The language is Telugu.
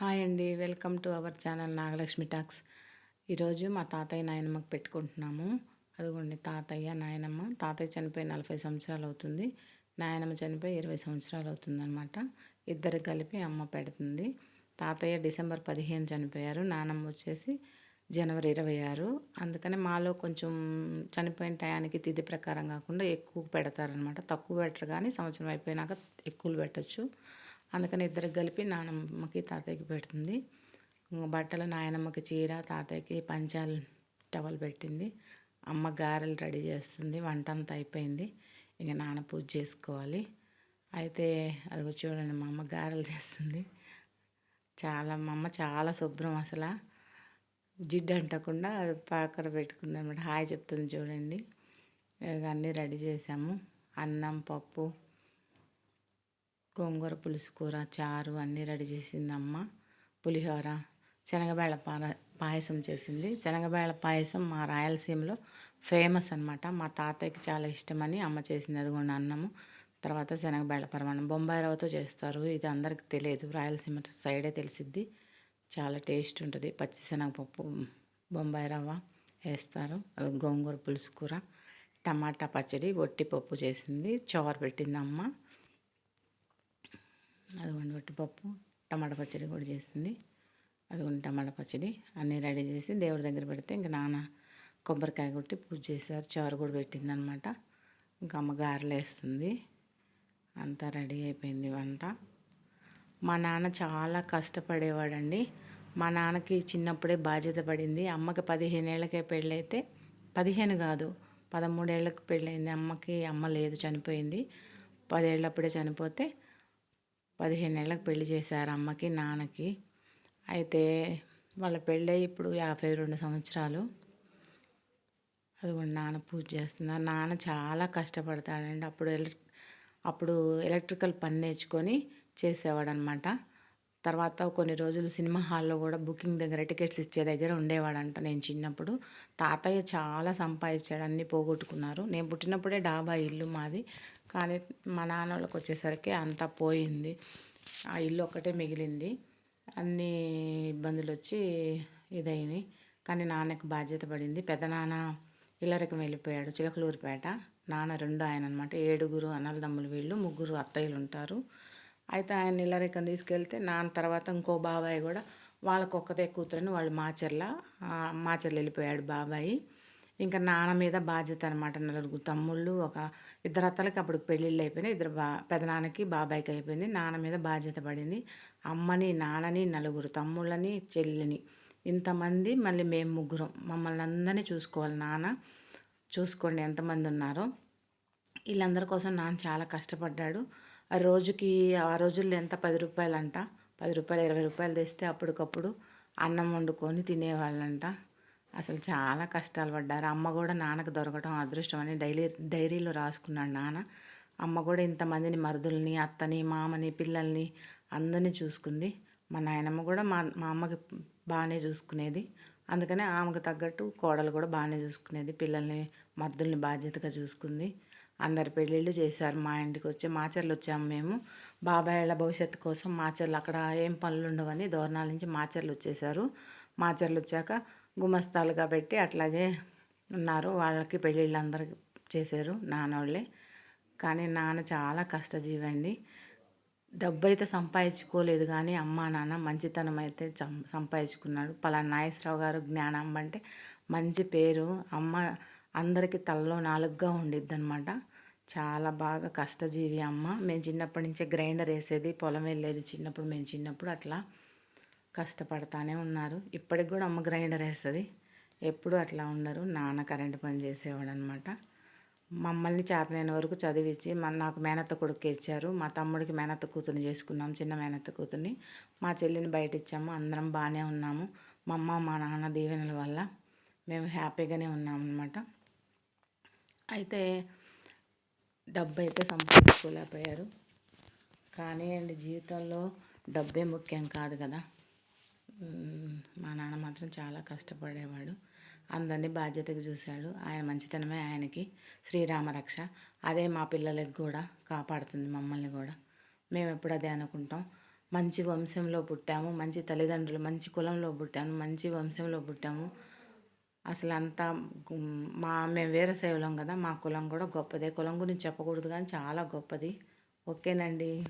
హాయ్ అండి. Welcome to our channel Nagalakshmi talks. ఈరోజు మా తాతయ్య నాయనమ్మకి పెట్టుకుంటున్నాము. అదిగోండి తాతయ్య నాయనమ్మ. తాతయ్య చనిపోయి నలభై సంవత్సరాలు అవుతుంది. నాయనమ్మ చనిపోయి ఇరవై సంవత్సరాలు అవుతుందన్నమాట. ఇద్దరు కలిపి అమ్మ పెడుతుంది. తాతయ్య డిసెంబర్ పదిహేను చనిపోయారు. నానమ్మ వచ్చేసి జనవరి ఇరవై ఆరు. అందుకని మాలో కొంచెం చనిపోయిన టయానికి తిథి ప్రకారం కాకుండా ఎక్కువ పెడతారనమాట తక్కువ పెట్టరు కానీ సంవత్సరం అయిపోయినాక ఎక్కువ పెట్టచ్చు. అందుకని ఇద్దరికి కలిపి నానమ్మకి తాతయ్యకి పెడుతుంది. బట్టలు నాయనమ్మకి చీర తాతయ్యకి పంచాలు టవల్ పెట్టింది. అమ్మ గారెలు రెడీ చేస్తుంది. వంట అంతా అయిపోయింది. ఇంక నాన్న పూజ చేసుకోవాలి. అయితే అది చూడండి మా అమ్మ గారెలు చేస్తుంది. చాలా మా అమ్మ చాలా శుభ్రం అసలు. జిడ్డు అంటకుండా పాకర పెట్టుకుంది అనమాట హాయ్ చెప్తుంది చూడండి. అన్నీ రెడీ చేసాము. అన్నం పప్పు గోంగూర పులుసు కూర చారు అన్నీ రెడీ చేసింది అమ్మ పులిహోర శనగబేళ పాయసం చేసింది. శనగబేళ పాయసం మా రాయలసీమలో ఫేమస్ అనమాట మా తాతయ్యకి చాలా ఇష్టమని అమ్మ చేసింది. అది కూడా అన్నము. తర్వాత శనగబేళ పరమాణం బొంబాయి రవ్వతో చేస్తారు. ఇది అందరికి తెలియదు. రాయలసీమ సైడే తెలిసిద్ది. చాలా టేస్ట్ ఉంటుంది. పచ్చి శనగపప్పు బొంబాయి రవ్వ వేస్తారు. గోంగూర పులుసు కూర టమాటా పచ్చడి ఒట్టి పప్పు చేసింది. చవర్ పెట్టింది అమ్మ అదిగోండి వట్టిపప్పు టమాటా పచ్చడి కూడా చేసింది. అదిగోండి టమాటా పచ్చడి అన్నీ రెడీ చేసి దేవుడి దగ్గర పెడితే ఇంకా నాన్న కొబ్బరికాయ కొట్టి పూజ చేశారు. చారు కూడా పెట్టింది అనమాట ఇంకా అమ్మ గారెలు వేస్తుంది. అంతా రెడీ అయిపోయింది వంట. మా నాన్న చాలా కష్టపడేవాడండి. మా నాన్నకి చిన్నప్పుడే బాధ్యత పడింది. అమ్మకి పదిహేను ఏళ్ళకే పెళ్ళైతే పదిహేను కాదు పదమూడేళ్ళకి పెళ్ళైంది. అమ్మకి అమ్మ లేదు చనిపోయింది. పదేళ్ళప్పుడే చనిపోతే పదిహేను నెలలకు పెళ్ళి చేశారు అమ్మకి నాన్నకి. అయితే వాళ్ళ పెళ్ళి ఇప్పుడు యాభై రెండు సంవత్సరాలు. అది కూడా నాన్న పూజ చేస్తున్నారు. నాన్న చాలా కష్టపడతాడండి. అప్పుడు ఎల అప్పుడు ఎలక్ట్రికల్ పని నేర్చుకొని చేసేవాడు అనమాట తర్వాత కొన్ని రోజులు సినిమా హాల్లో కూడా బుకింగ్ దగ్గర టికెట్స్ ఇచ్చే దగ్గర ఉండేవాడంట నేను చిన్నప్పుడు. తాతయ్య చాలా సంపాదించాడు అన్నీ పోగొట్టుకున్నారు. నేను పుట్టినప్పుడే డాబా ఇల్లు మాది. కానీ మా నాన్న వాళ్ళకి వచ్చేసరికి అంతా పోయింది. ఆ ఇల్లు ఒక్కటే మిగిలింది. అన్ని ఇబ్బందులు వచ్చి ఇదైనాయి. కానీ నాన్నకు బాధ్యత పడింది. పెద్ద నాన్న ఇల్లరికం వెళ్ళిపోయాడు. చిలకలూరిపేట. నాన్న రెండు ఆయన అనమాట ఏడుగురు అన్నలదమ్ములు వీళ్ళు ముగ్గురు అత్తయ్యలు ఉంటారు. అయితే ఆయన ఇల్లరికం తీసుకెళ్తే నాన్న తర్వాత ఇంకో బాబాయ్ కూడా వాళ్ళకు ఒక్కతే కూతురని వాళ్ళు మాచర్ల మాచర్లు వెళ్ళిపోయాడు బాబాయి. ఇంకా నాన్న మీద బాధ్యత అనమాట నలుగురు తమ్ముళ్ళు ఒక ఇద్దరు అత్తలకి అప్పుడు పెళ్ళిళ్ళు అయిపోయినాయి ఇద్దరు బా పెదనాన్నకి బాబాయికి అయిపోయింది నాన్న మీద బాధ్యత పడింది. అమ్మని నాన్నని నలుగురు తమ్ముళ్ళని చెల్లిని. ఇంతమంది మళ్ళీ మేము ముగ్గురం. మమ్మల్ని అందరినీ చూసుకోవాలి నాన్న. చూసుకోండి ఎంతమంది ఉన్నారో. వీళ్ళందరి కోసం నాన్న చాలా కష్టపడ్డాడు. ఆ రోజుకి ఆ రోజుల్లో ఎంత? పది రూపాయలంట. పది రూపాయలు ఇరవై రూపాయలు తెస్తే అప్పటికప్పుడు అన్నం వండుకొని తినేవాళ్ళంట. అసలు చాలా కష్టాలు పడ్డారు. అమ్మ కూడా నాన్నకు దొరకడం అదృష్టం అని డైలీ డైరీలో రాసుకున్నాడు నాన్న. అమ్మ కూడా ఇంతమందిని మరుదుల్ని అత్తని మామని పిల్లల్ని అందరినీ చూసుకుంది. మా నాయనమ్మ కూడా మా మా అమ్మకి బాగానే చూసుకునేది. అందుకనే ఆమెకు తగ్గట్టు కోడలు కూడా బాగానే చూసుకునేది. పిల్లల్ని మరుదుల్ని బాధ్యతగా చూసుకుంది. అందరి పెళ్ళిళ్ళు చేశారు. మా ఇంటికి వచ్చి మాచర్లు వచ్చాము మేము. బాబాయ్ల భవిష్యత్తు కోసం మాచర్లు అక్కడ ఏం పనులు ఉండవని దోరణాల నుంచి మాచర్లు వచ్చేసారు మాచర్లు వచ్చాక గుమస్తాలుగా పెట్టి అట్లాగే ఉన్నారు. వాళ్ళకి పెళ్ళిళ్ళు అందరికి చేశారు నాన్నోళ్ళే కానీ నాన్న చాలా కష్టజీవి అండి డబ్బు అయితే సంపాదించుకోలేదు కానీ అమ్మ నాన్న మంచితనం అయితే సంపాదించుకున్నాడు. పలానా నాగేశ్వరరావు గారు జ్ఞానం అంటే మంచి పేరు. అమ్మ అందరికీ తలలో నాలుగుగా ఉండిద్ది అనమాట చాలా బాగా కష్టజీవి అమ్మ. మేము చిన్నప్పటి నుంచే గ్రైండర్ వేసేది పొలం వెళ్ళేది చిన్నప్పుడు మేము చిన్నప్పుడు అట్లా కష్టపడతానే ఉన్నారు. ఇప్పటికి కూడా అమ్మ గ్రైండర్ వేస్తుంది. ఎప్పుడు అట్లా ఉండరు. నాన్న కరెంటు పని చేసేవాడు అనమాట మమ్మల్ని చేతనైన వరకు చదివించి మన నాకు మేనత్త కొడుకు ఇచ్చారు. మా తమ్ముడికి మేనత్త కూతుర్ని చేసుకున్నాం చిన్న మేనత్త కూతుర్ని. మా చెల్లిని బయట ఇచ్చాము. అందరం బాగానే ఉన్నాము. మా అమ్మ మా నాన్న దీవెనల వల్ల మేము హ్యాపీగానే ఉన్నాం అనమాట అయితే డబ్బు అయితే సంపాదించుకోలేకపోయారు. కానీ అండి జీవితంలో డబ్బే ముఖ్యం కాదు కదా. మా నాన్న మాత్రం చాలా కష్టపడేవాడు. అందరినీ బాధ్యతగా చూశాడు. ఆయన మంచితనమే ఆయనకి. శ్రీరామ రక్ష. అదే మా పిల్లలకి కూడా కాపాడుతుంది మమ్మల్ని కూడా. మేము ఎప్పుడు అదే అనుకుంటాం. మంచి వంశంలో పుట్టాము. మంచి తల్లిదండ్రులు మంచి కులంలో పుట్టాము. మంచి వంశంలో పుట్టాము. అసలు అంతా మా మేము వేరే శైవం కదా. మా కులం కూడా గొప్పదే. కులం గురించి చెప్పకూడదు కానీ చాలా గొప్పది. ఓకేనండి.